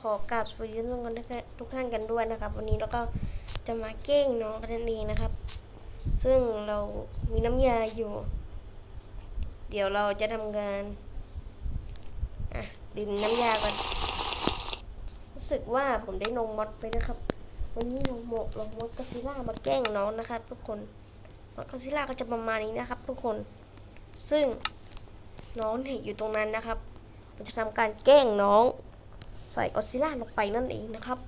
ขอกราบสวัสดีทุกคนทุกท่านกันด้วยนะครับ วันนี้เราก็จะมาเก้งน้องกันนั่นเองนะครับ ซึ่งเรามีน้ำยาอยู่ เดี๋ยวเราจะทำการอะดื่มน้ำยาก่อนรู้สึกว่าผมได้ลงมดไปนะครับ วันนี้ลงโมกลงมดก็ซิล่ามาแกล้งน้องนะครับ ทุกคนมดก็ซิล่าก็จะประมาณนี้นะครับ ทุกคน ซึ่งน้องเนี่ยอยู่ตรงนั้นนะครับมันจะทำการแกล้งน้อง ใส่กอซิล่าลงไปนั่นเองนะครับ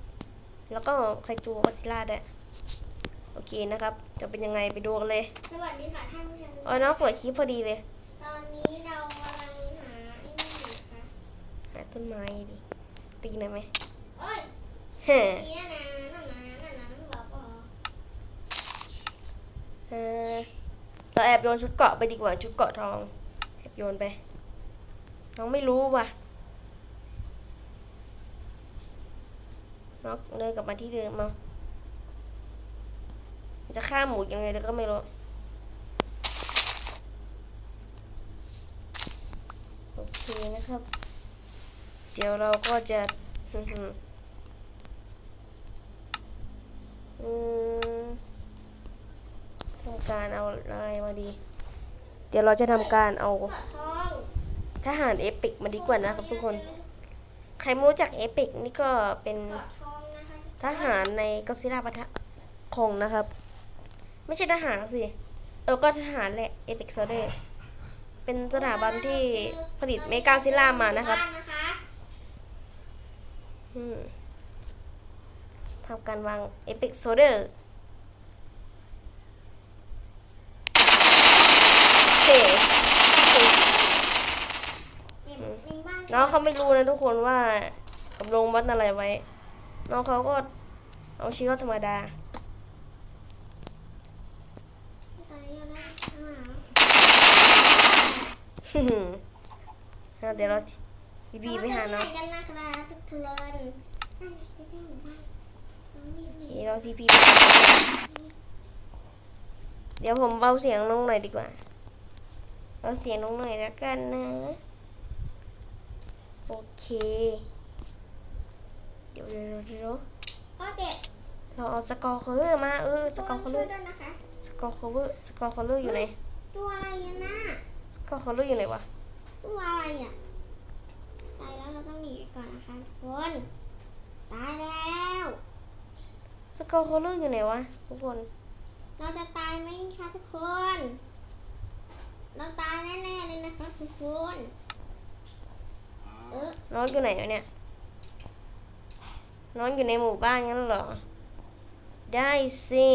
แล้วก็ใครตัวกอซิล่าด้วยโอเคนะครับ จะเป็นยังไงไปดูกันเลย สวัสดีค่ะท่านผู้ชมอ๋อน้องเปิดคลิปพอดีเลย ตอนนี้เรากำลังหาไอ้นี่อยู่ค่ะหาต้นไม้ดิตีหน่อยไหมเอ้ยเฮ้ยนี่นะนะนั่นนะนั่นนะนั่นบอกว่าเออเราแอบโยนชุดเกราะไปดีกว่าชุดเกราะทองแอบโยนไปน้องไม่รู้ว่ะ เดินกลับมาที่เดิมมาจะฆ่าหมูยังไงเดี๋ยวก็ไม่รู้โอเคนะครับ เดี๋ยวเราก็จะอืมทำการเอาอะไรมาดี เดี๋ยวเราจะทำการเอาทหารเอปิกมาดีกว่านะครับทุกคน ใครไม่รู้จักเอปิกนี่ก็เป็น ทหารในก็ซิล่าปะทะคงนะครับ ไม่ใช่ทหารสิ เออก็ทหารแหละเอปิกโซเดเป็นสถาบันที่ผลิตเมกาซิล่ามานะครับบ้นะทำการวางเอพิกโซเดอร์เฮ้เอ็มในบ้านน้องเขาไม่รู้นะทุกคนว่ากับลงวัดอะไรไว้ น้องเขาก็เอาชีวิตธรรมดาตอนนี้เราได้หาอะเดี๋ยวเราบีบีไปหาน้องเรจะไปไหนกันนะคะทุกคนนั่นไงที่ที่หมู่บ้านน้องนี่โอนี่เคเราทีพีเดี๋ยวผมเบาเสียงน้องหน่อยดีกว่าเบาเสียงน้องหน่อยแล้วกันนะ โอเคเดี๋ยวเดี๋ยวเดี๋ยวพ่อเด็กเราเอาสกอร์คอลเลอร์มาเออสกอร์คอลเลช่อวยร์ด้วยนะคะสกอร์คอลเลอร์สกอร์คอลเลอร์อยู่ไหนตัวอะไรอะน่ะสกอร์คอลเลอร์อยู่ไหนวะตัวอะไรอะตายแล้วเราต้องหนีไปก่อนนะคะทุกคนตายแล้วสกอร์คอลเลอร์อยู่ไหนวะทุกคน เราจะตายไหมคะทุกคน เราตายแน่ๆเลยนะคะทุกคนเออน้องอยู่ไหนวะเนี่ย น้องอยู่ในหมู่บ้านงั้นเหรอ ได้สิ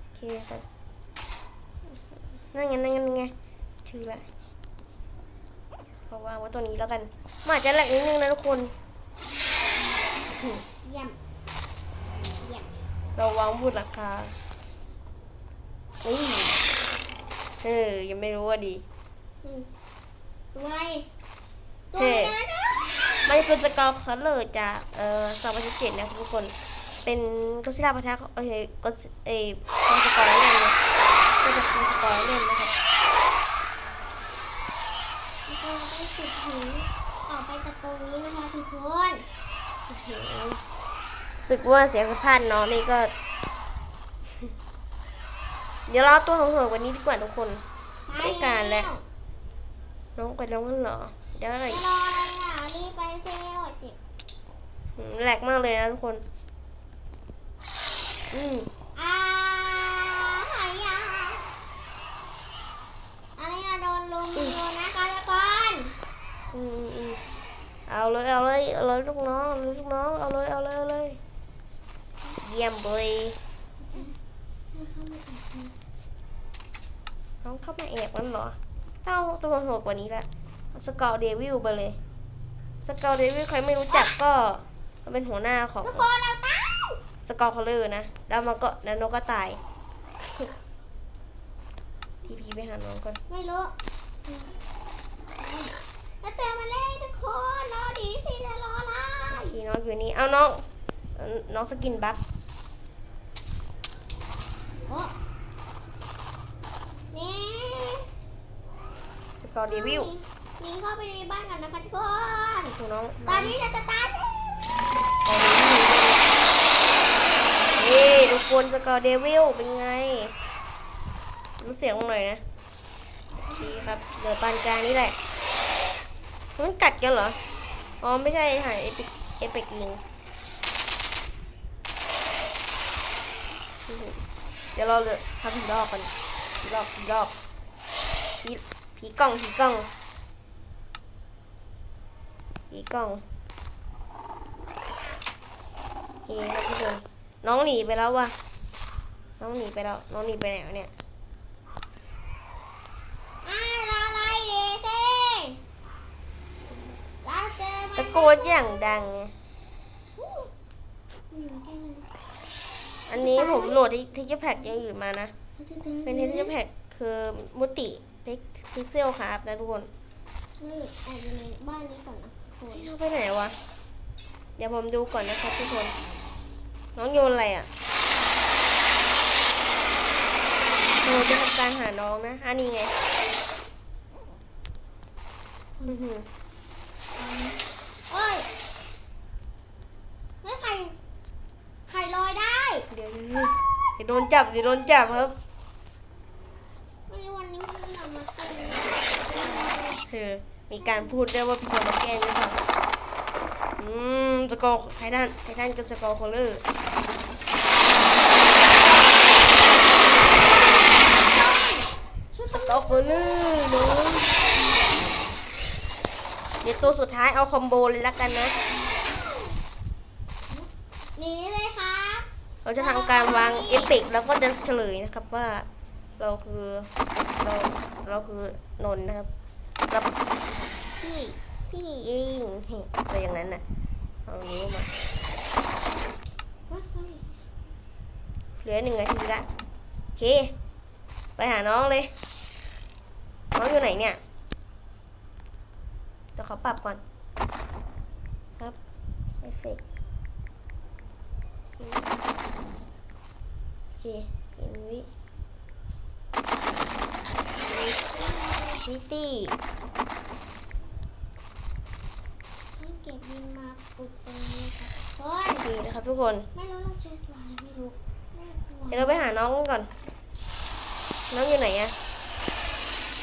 โอเคครับนั่นไงนั่นไงนั่นไงชื่อละเอาวางไว้ตัวนี้แล้วกันมันอาจจะแหลกนิดนึงนะทุกคนเยี่ยมเยี่ยมเราวางบนราคานี่เออยังไม่รู้ว่าดีอืมตัวอะไรตัวเฮ้อะไรนะ มันคือสกอร์คัลเลอร์จากเอ่อสองพันสิบเจ็ดนะครับทุกคน เป็นก็ซิล่าปะทะเอ้ยก็เอ้ยคอนสกอร์เล่นนะก็จะคอนสกอร์เล่นนะครับแล้วก็เราต้องขุดหินออกไปจากตรงนี้นะคะทุกคนรู้สึกว่าเสียงสัมภาษณ์น้องนี่ก็ เดี๋ยวเราเอาตัวของเหอะกวันนี้ดีกว่าทุกคนไม่การแล้วน้องไปแล้วงั้นเหรอได้ไปรออะไรอะรีบ ไปเซลเจ็บอืมแหลกมากเลยนะทุกคน อืมอ่าหายาอันนี้เราโดนลุมโดนนะคะทุกคนอืมอืมเอาเลยเอาเลยเอาเลยลูกน้องเอาเลยลูกน้องเอาเลยเอาเลยเอาเลยเยี่ยมเลยน้องเข้ามาแอบมันเหรอเอ้าตัวโหดกว่านี้ละเอาสกอร์เดวิลไปเลย สกอร์เดวิลใครไม่รู้จักก็มันเป็นหัวหน้าของทุกคนเราตายสกอร์คอลเลอร์นะ แล้วมันก็แล้วนกก็ตายทีพีไปหาน้องก่อน ไม่รู้แล้วเจอมาเลยทุกคนรอดีสิจะรออะไรทีน้องอยู่นี่ เอาน้องเอ่อน้องสกินบัคโอ้นี่สกอร์เดวิลหนีเข้าไปในบ้านกันนะคะทุกคน อืน้องตอนนี้เราจะตายแล้วเฮ้ยทุกคนสกอร์เดวิลเป็นไงรู้เสียงลงหน่อยนะดีครับเหลือปานกลางนี่แหละมันกัดกันเหรอ อ๋อ ไม่ใช่หายเอพิกเอพิกยิงเดี๋ยวเราเลยทำผีรอบกันผีรอบผีรอบผีผีกล้องผีกล้อง ผีกล้องโอเคครับทุกคนน้องหนีไปแล้วว่ะ น้องหนีไปแล้ว น้องหนีไปไหนวะเนี่ยอ่ารออะไรเดซี่เราเจอมันตะโกนอย่างดังอู้อยู่ใกล้มันอันนี้ผมโหลดที่ที่แพ็กยังอยู่มานะเราจะจอเป็นที่จะแพ็กคือมุติพิกพิกเซลครับนะทุกคนเฮ้ยแอบอยู่ในบ้านนี้ก่อนนะทุก คนเอาไปไหนวะ เดี๋ยวผมดูก่อนนะครับทุกคน น้องโยนอะไรอะเราจะทำการหาน้องนะอันนี้ไงอื้อหือเอ้ยเฮ้ยใครใครลอยได้ เดี๋ยวเดี๋ยวโดนจับเดี๋ยวโดนจับครับไม่รู้วันนี้พี่เรามาเจอคือ มีการพูดด้วยว่าพี่คนมาแกล้งหรือเปล่าอืมสกอร์ไททันไททันกับสกอร์คอลเลอร์ช่วยสกอร์คอลเลอร์น้องเดี๋ยวตัวสุดท้ายเอาคอมโบเลยละกันนะหนีเลยครับเราจะทำการวางเอพิกแล้วก็จะเฉลยนะครับว่าเราคือเราเราคือนนท์นะครับกับ พี่พี่เองเฮ้ยอะไรอย่างนั้นน่ะเอานิ้วมาเหลือหนึ่งนาทีละโอเค ไปหาน้องเลย น้องอยู่ไหนเนี่ยเดี๋ยวเขาปรับก่อน ครับเอฟเฟกโอเคเห็นวิวิตี้ ต้อง เก็บดินมาปลูกตรงนี้ครับเฮ้โอยเคนะครับทุกคน ไม่รู้เราเจอตัวอะไรไม่รู้น่ากลัวเดี๋ยวเราไปหาน้องก่อน น้องอยู่ไหนอะ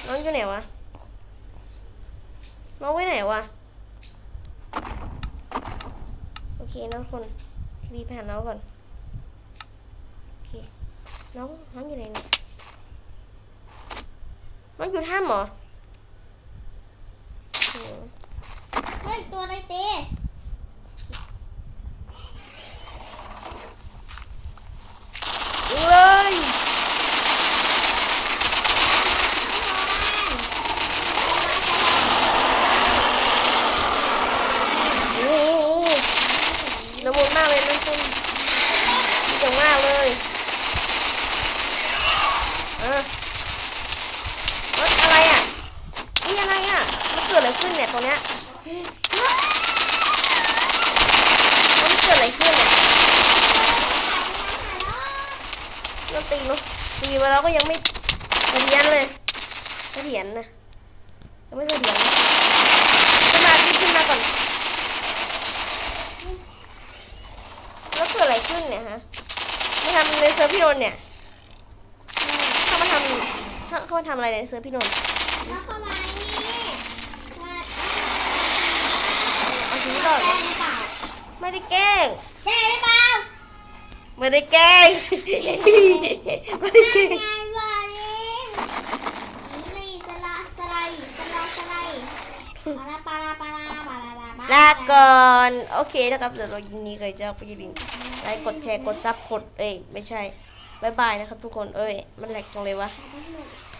น้องอยู่ไหนวะ น้องไปไหนวะ โอเคน้องคนรีบไปหาน้องก่อน โอเค น้องน้องอยู่ไหนเนี่ย น้องอยู่ถ้ำเหรอโอ้โห เฮ้ยตัวอะไรเต้ เลย โอ้โหละมุนมากเลยน้องคุณดีจังมากเลยเออเอ้ยอะไรอะ นี่อะไรอะ มันเกิดอะไรขึ้นเนี่ยตรงเนี้ยมันเกิดอะไรขึ้นเนี่ย เราตีเนาะตีมาแล้วก็ยังไม่เสถียรเลยเสถียรนะยังไม่เสถียรขึ้นมาขึ้นขึ้นมาก่อน แล้วเกิดอะไรขึ้นเนี่ยฮะมาทำในเซิร์ฟพี่นนท์เนี่ยเข้ามาทำเข้าเข้ามาทำอะไรในเซิร์ฟพี่นนท์แล้วเข้ามานี่มาเอาชีวิตรอดแกล้งหรือเปล่าไม่ได้แกล้งแกล้งหรือเปล่า ไม่ได้แกล้งไม่ได้แกล้งไงวะนี่นี่สละสไลด์สละสไลด์ปาราปาราปาราปาราปาราลาก่อนโอเคนะครับเดี๋ยวเรายินดีกับเจ้าพี่ลิงไลค์กดแชร์กดซับกดเอ้ยไม่ใช่บายบายนะครับทุกคนเอ้ยมันแหลกจังเลยวะปารา